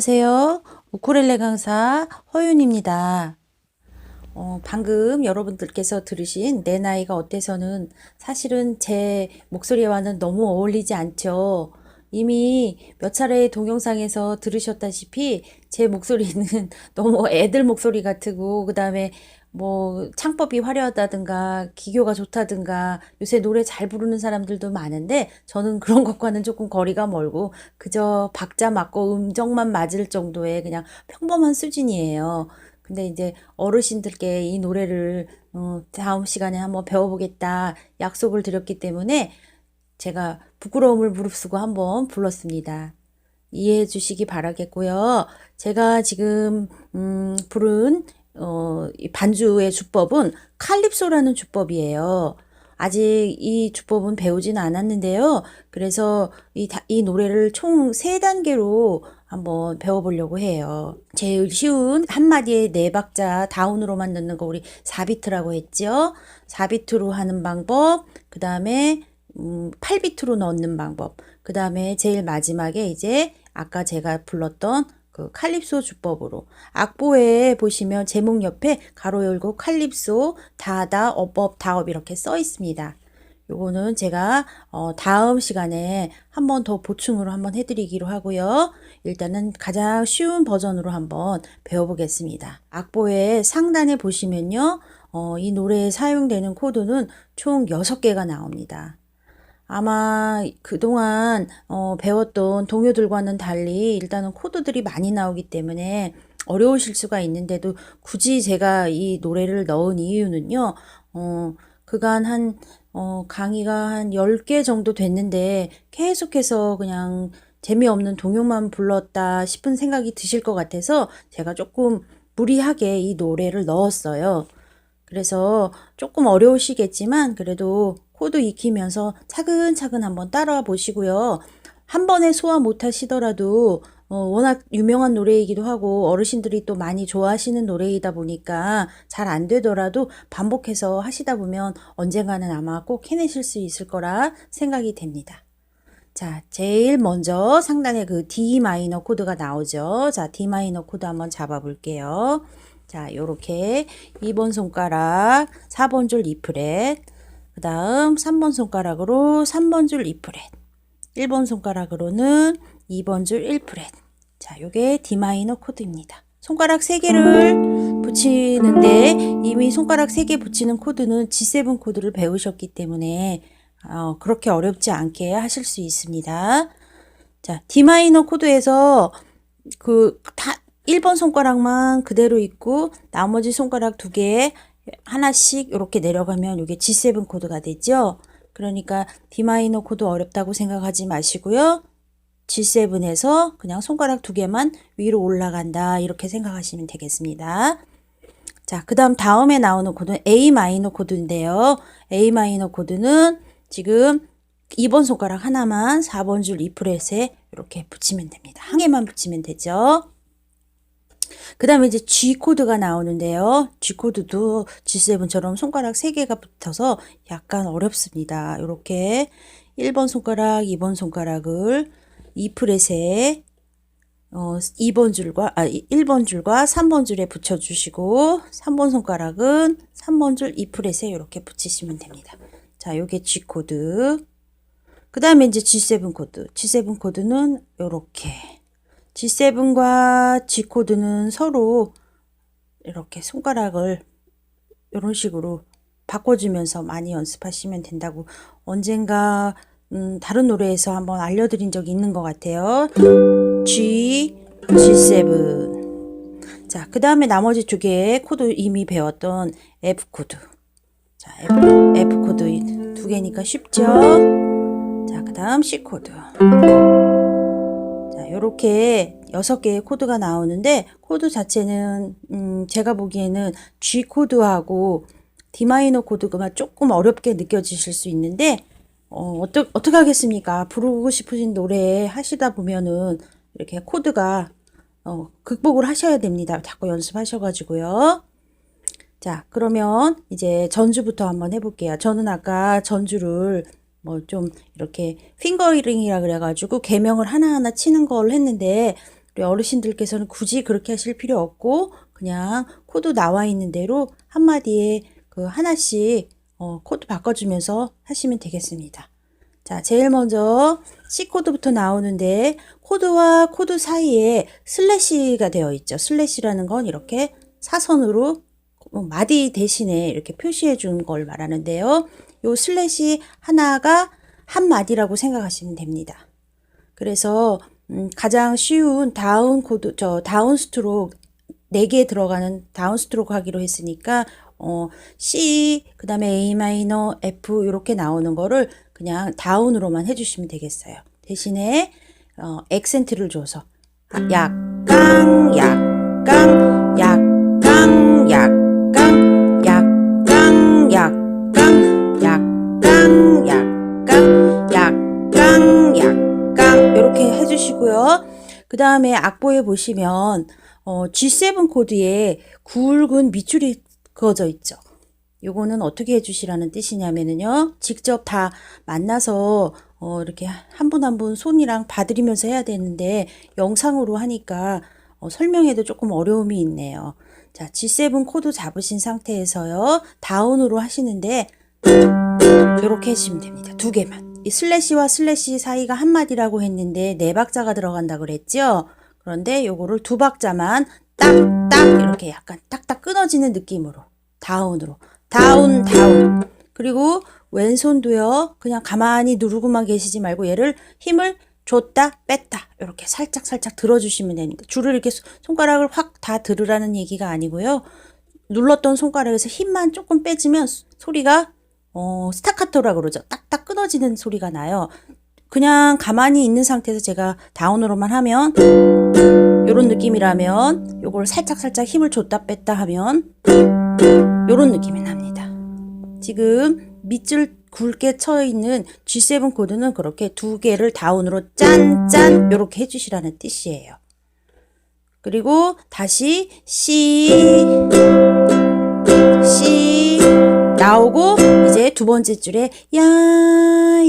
안녕하세요 우쿠렐레 강사 허윤입니다 어, 방금 여러분들께서 들으신 내 나이가 어때서는 사실은 제 목소리와는 너무 어울리지 않죠. 이미 몇 차례 동영상에서 들으셨다시피 제 목소리는 너무 애들 목소리 같고 그 다음에 뭐 창법이 화려하다든가 기교가 좋다든가 요새 노래 잘 부르는 사람들도 많은데 저는 그런 것과는 조금 거리가 멀고 그저 박자 맞고 음정만 맞을 정도의 그냥 평범한 수준이에요. 근데 이제 어르신들께 이 노래를 어, 다음 시간에 한번 배워보겠다 약속을 드렸기 때문에 제가 부끄러움을 무릅쓰고 한번 불렀습니다. 이해해 주시기 바라겠고요. 제가 지금 음, 부른 어, 이 반주의 주법은 칼립소라는 주법이에요. 아직 이 주법은 배우진 않았는데요. 그래서 이, 다- 이 노래를 총 세 단계로 한번 배워보려고 해요. 제일 쉬운 한마디에 네 박자 다운으로만 넣는 거 우리 4비트라고 했죠. 4비트로 하는 방법, 그 다음에 음, 8비트로 넣는 방법, 그 다음에 제일 마지막에 이제 아까 제가 불렀던 그 칼립소 주법으로 악보에 보시면 제목 옆에 가로 열고 칼립소 다다 어법 다업 이렇게 써 있습니다. 요거는 제가 어, 다음 시간에 한 번 더 보충으로 한번 해드리기로 하고요. 일단은 가장 쉬운 버전으로 한번 배워보겠습니다. 악보의 상단에 보시면요. 어, 이 노래에 사용되는 코드는 총 6개가 나옵니다. 아마 그동안 어, 배웠던 동요들과는 달리 일단은 코드들이 많이 나오기 때문에 어려우실 수가 있는데도 굳이 제가 이 노래를 넣은 이유는요. 어, 그간 한 어, 강의가 한 10개 정도 됐는데 계속해서 그냥 재미없는 동요만 불렀다 싶은 생각이 드실 것 같아서 제가 조금 무리하게 이 노래를 넣었어요. 그래서 조금 어려우시겠지만 그래도 코드 익히면서 차근차근 한번 따라와 보시고요. 한 번에 소화 못 하시더라도 어, 워낙 유명한 노래이기도 하고 어르신들이 또 많이 좋아하시는 노래이다 보니까 잘 안 되더라도 반복해서 하시다 보면 언젠가는 아마 꼭 해내실 수 있을 거라 생각이 됩니다. 자, 제일 먼저 상단에 그 D 마이너 코드가 나오죠. 자, D 마이너 코드 한번 잡아 볼게요. 자, 요렇게 2번 손가락 4번 줄 2프렛, 그 다음 3번 손가락으로 3번 줄 2프렛, 1번 손가락으로는 2번 줄 1프렛. 자, 요게 D 마이너 코드입니다. 손가락 3개를 붙이는데 이미 손가락 3개 붙이는 코드는 G7 코드를 배우셨기 때문에 어, 그렇게 어렵지 않게 하실 수 있습니다. 자, D 마이너 코드에서 그 다 1번 손가락만 그대로 있고 나머지 손가락 두 개에 하나씩 이렇게 내려가면 이게 G7 코드가 되죠. 그러니까 D 마이너 코드 어렵다고 생각하지 마시고요. G7에서 그냥 손가락 두 개만 위로 올라간다 이렇게 생각하시면 되겠습니다. 자, 그 다음 다음에 나오는 코드는 A 마이너 코드인데요. A 마이너 코드는 지금 2번 손가락 하나만 4번 줄 2프렛에 이렇게 붙이면 됩니다. 한 개만 붙이면 되죠. 그 다음에 이제 G 코드가 나오는데요. G 코드도 G7처럼 손가락 3개가 붙어서 약간 어렵습니다. 이렇게 1번 손가락, 2번 손가락을 2프렛에 어, 2번 줄과, 아, 1번 줄과 3번 줄에 붙여주시고, 3번 손가락은 3번 줄 2프렛에 이렇게 붙이시면 됩니다. 자, 요게 G 코드. 그 다음에 이제 G7 코드. G7 코드는 요렇게. G7과 G 코드는 서로 이렇게 손가락을 이런 식으로 바꿔주면서 많이 연습하시면 된다고 언젠가 음, 다른 노래에서 한번 알려드린 적이 있는 것 같아요. G, G7. 자, 그 다음에 나머지 두 개의 코드 이미 배웠던 F 코드. 자, F, F 코드 두 개니까 쉽죠? 자, 그 다음 C 코드. 자, 요렇게 여섯 개의 코드가 나오는데, 코드 자체는, 음, 제가 보기에는 G 코드하고 D 마이너 코드가 조금 어렵게 느껴지실 수 있는데, 어, 어떠, 어떻게 하겠습니까? 부르고 싶으신 노래 하시다 보면은 이렇게 코드가 어, 극복을 하셔야 됩니다. 자꾸 연습하셔가지고요. 자, 그러면 이제 전주부터 한번 해볼게요. 저는 아까 전주를 뭐 좀 이렇게 핑거링이라 그래가지고 개명을 하나하나 치는 걸 했는데 우리 어르신들께서는 굳이 그렇게 하실 필요 없고 그냥 코드 나와 있는 대로 한마디에 그 하나씩 어, 코드 바꿔주면서 하시면 되겠습니다. 자, 제일 먼저 C 코드부터 나오는데 코드와 코드 사이에 슬래시가 되어 있죠. 슬래시라는 건 이렇게 사선으로 뭐 마디 대신에 이렇게 표시해 준 걸 말하는데요. 요 슬래시 하나가 한 마디라고 생각하시면 됩니다. 그래서 음, 가장 쉬운 다운 코드 저 다운 스트로크 4개 들어가는 다운 스트로크 하기로 했으니까 어, C, 그 다음에 A 마이너, F 이렇게 나오는 거를 그냥 다운으로만 해 주시면 되겠어요. 대신에 어, 액센트를 줘서 약강, 약강, 약강, 약강, 그 다음에 악보에 보시면 어, G7 코드에 굵은 밑줄이 그어져 있죠. 요거는 어떻게 해주시라는 뜻이냐면은요, 직접 다 만나서, 어, 이렇게 한 분 한 분 손이랑 봐드리면서 해야 되는데, 영상으로 하니까, 어, 설명에도 조금 어려움이 있네요. 자, G7 코드 잡으신 상태에서요, 다운으로 하시는데, 이렇게 해주시면 됩니다. 두 개만. 이 슬래시와 슬래시 사이가 한 마디라고 했는데, 네 박자가 들어간다 그랬죠? 그런데 요거를 두 박자만 딱딱 이렇게 약간 딱딱 끊어지는 느낌으로 다운으로. 다운 다운. 그리고 왼손도요 그냥 가만히 누르고만 계시지 말고 얘를 힘을 줬다 뺐다 이렇게 살짝 살짝 들어주시면 됩니다 줄을 이렇게 손가락을 확 다 들으라는 얘기가 아니고요. 눌렀던 손가락에서 힘만 조금 빼지면 소리가 어, 스타카토라 그러죠. 딱딱 끊어지는 소리가 나요 그냥 가만히 있는 상태에서 제가 다운으로만 하면 요런 느낌이라면 요걸 살짝살짝 힘을 줬다 뺐다 하면 요런 느낌이 납니다. 지금 밑줄 굵게 쳐 있는 G7 코드는 그렇게 두 개를 다운으로 짠짠 요렇게 해주시라는 뜻이에요. 그리고 다시 C 두 번째 줄에 야야야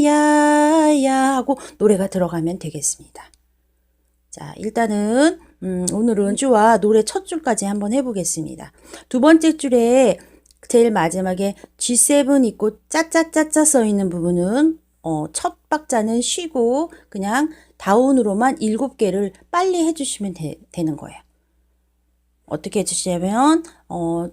하고 노래가 들어가면 되겠습니다. 자, 일단은 음, 오늘은 주와 노래 첫 줄까지 한번 해보겠습니다. 두 번째 줄에 제일 마지막에 G7 있고 짜짜짜짜 써 있는 부분은 어, 첫 박자는 쉬고 그냥 다운으로만 일곱 개를 빨리 해주시면 되, 는 거예요. 어떻게 해주시냐면 어,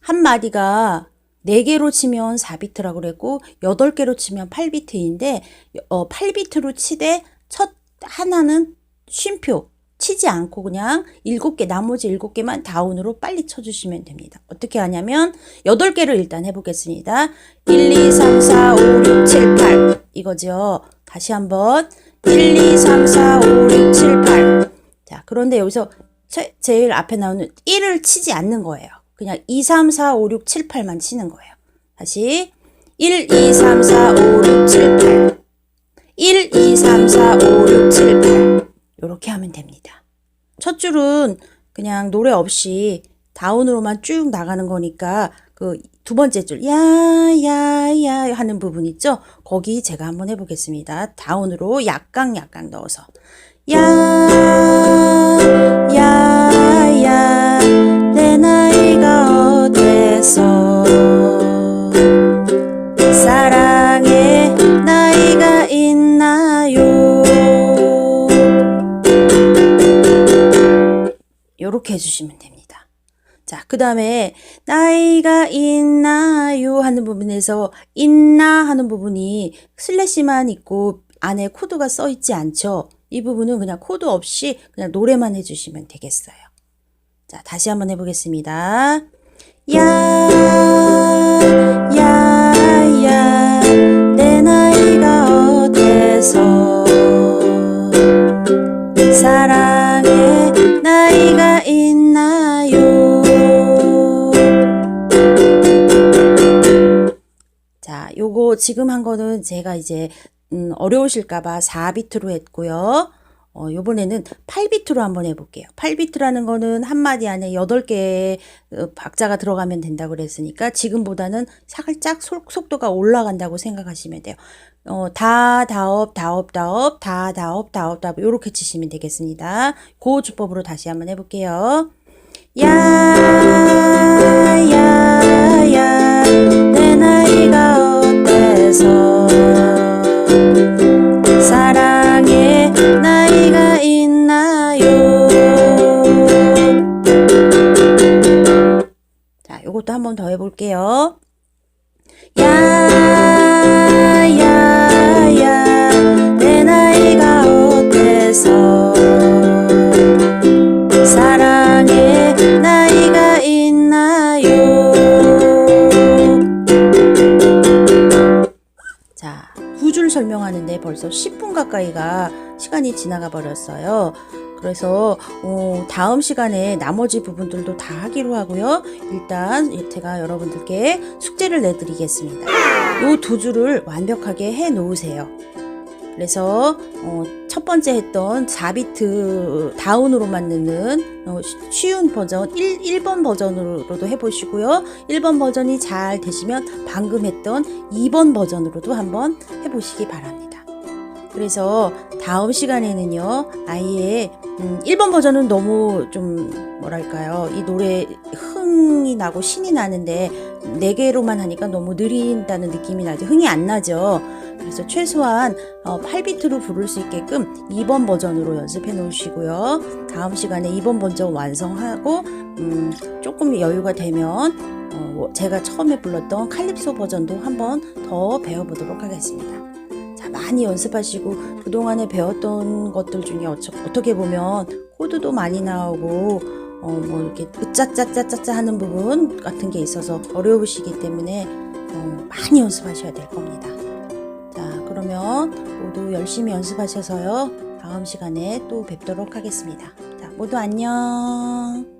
한 마디가 4개로 치면 4비트라고 그랬고 8개로 치면 8비트인데 어, 8비트로 치되 첫 하나는 쉼표 치지 않고 그냥 7개 나머지 7개만 다운으로 빨리 쳐주시면 됩니다. 어떻게 하냐면 8개를 일단 해보겠습니다. 1, 2, 3, 4, 5, 6, 7, 8 이거죠. 다시 한번 1, 2, 3, 4, 5, 6, 7, 8 자, 그런데 여기서 제일 앞에 나오는 1을 치지 않는 거예요. 그냥 2, 3, 4, 5, 6, 7, 8만 치는 거예요. 다시 1, 2, 3, 4, 5, 6, 7, 8 1, 2, 3, 4, 5, 6, 7, 8 이렇게 하면 됩니다. 첫 줄은 그냥 노래 없이 다운으로만 쭉 나가는 거니까 그 두 번째 줄 야야야 하는 부분 있죠? 거기 제가 한번 해보겠습니다. 다운으로 약강 약강 넣어서 야, 야, 어때서 사랑의 나이가 있나요? 요렇게 해주시면 됩니다. 자, 그 다음에 나이가 있나요 하는 부분에서 있나 하는 부분이 슬래시만 있고 안에 코드가 써 있지 않죠. 이 부분은 그냥 코드 없이 그냥 노래만 해주시면 되겠어요. 자, 다시 한번 해보겠습니다. 야, 야, 야, 내 나이가 어때서 사랑의 나이가 있나요? 자, 요거 지금 한 거는 제가 이제 음, 어려우실까봐 4비트로 했고요. 어, 요번에는 8비트로 한번 해볼게요. 8비트라는 거는 한 마디 안에 8개의 어, 박자가 들어가면 된다고 그랬으니까 지금보다는 살짝 속, 속도가 올라간다고 생각하시면 돼요. 어, 다, 다업, 다업, 다업, 다, 다업, 다업, 다업, 요렇게 치시면 되겠습니다. 그 주법으로 다시 한번 해볼게요. 야, 야, 요것도 한 번 더 해볼게요. 야, 설명하는데 벌써 10분 가까이가 시간이 지나가 버렸어요. 그래서 어, 다음 시간에 나머지 부분들도 다 하기로 하고요. 일단 제가 여러분들께 숙제를 내드리겠습니다. 이 두 줄을 완벽하게 해 놓으세요. 그래서 어, 첫 번째 했던 4비트 다운으로만 넣는 어, 쉬- 쉬운 버전 1, 1번 버전으로도 해보시고요. 1번 버전이 잘 되시면 방금 했던 2번 버전으로도 한번 해보시기 바랍니다. 그래서 다음 시간에는요, 아예 음, 1번 버전은 너무 좀 뭐랄까요, 이 노래 흥이 나고 신이 나는데 4개로만 하니까 너무 느린다는 느낌이 나죠. 흥이 안 나죠. 그래서 최소한 어, 8비트로 부를 수 있게끔 2번 버전으로 연습해 놓으시고요. 다음 시간에 2번 버전 완성하고 음, 조금 여유가 되면 어, 제가 처음에 불렀던 칼립소 버전도 한번 더 배워보도록 하겠습니다. 자, 많이 연습하시고 그동안에 배웠던 것들 중에 어쩌, 어떻게 보면 코드도 많이 나오고 어, 뭐 이렇게 으짜짜짜짜짜 하는 부분 같은 게 있어서 어려우시기 때문에 어, 많이 연습하셔야 될 겁니다. 자, 그러면 모두 열심히 연습하셔서요. 다음 시간에 또 뵙도록 하겠습니다. 자, 모두 안녕.